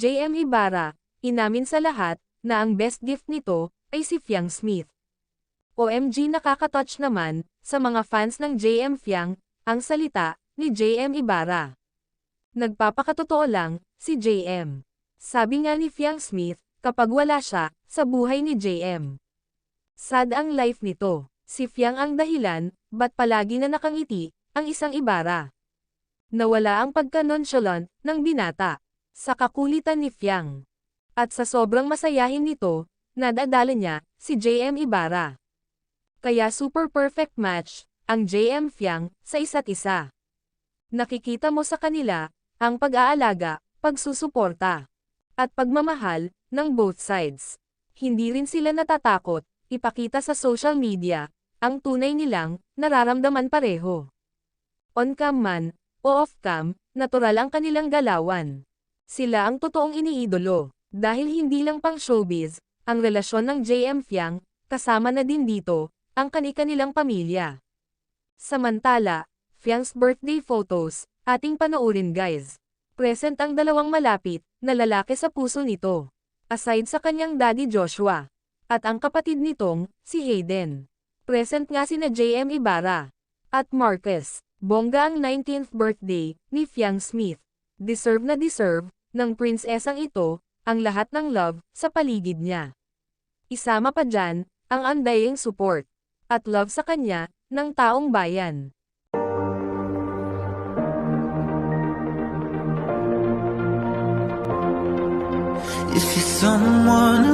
JM Ibarra, inamin sa lahat, na ang best gift nito, ay si Fiang Smith. OMG nakakatouch naman, sa mga fans ng JM Fiang, ang salita, ni JM Ibarra. Nagpapakatotoo lang, si JM. Sabi nga ni Fiang Smith, kapag wala siya, sa buhay ni JM. Sad ang life nito. Si Fiang ang dahilan, ba't palagi na nakangiti, ang isang Ibarra. Nawala ang pagka-nonchalant, ng binata. Sa kakulitan ni Fiang. At sa sobrang masayahin nito, nadadala niya, si JM Ibarra. Kaya super perfect match, ang JM Fiang, sa isa't isa. Nakikita mo sa kanila, ang pag-aalaga, pagsusuporta, at pagmamahal, ng both sides. Hindi rin sila natatakot, ipakita sa social media, ang tunay nilang, nararamdaman pareho. On-cam man, o off-cam, natural ang kanilang galawan. Sila ang totoong iniidolo, dahil hindi lang pang showbiz, ang relasyon ng JM Fiang, kasama na din dito, ang kani-kanilang pamilya. Samantala, Fiang's birthday photos, ating panoorin guys. Present ang dalawang malapit, na lalaki sa puso nito. Aside sa kanyang daddy Joshua. At ang kapatid nitong, si Hayden. Present nga sina JM Ibarra. At Marcus. Bongga ang 19th birthday, ni Fiang Smith. Deserve na deserve, ng prinsesang ito, ang lahat ng love, sa paligid niya. Isama pa dyan, ang undying support. At love sa kanya, ng taong bayan. If you're someone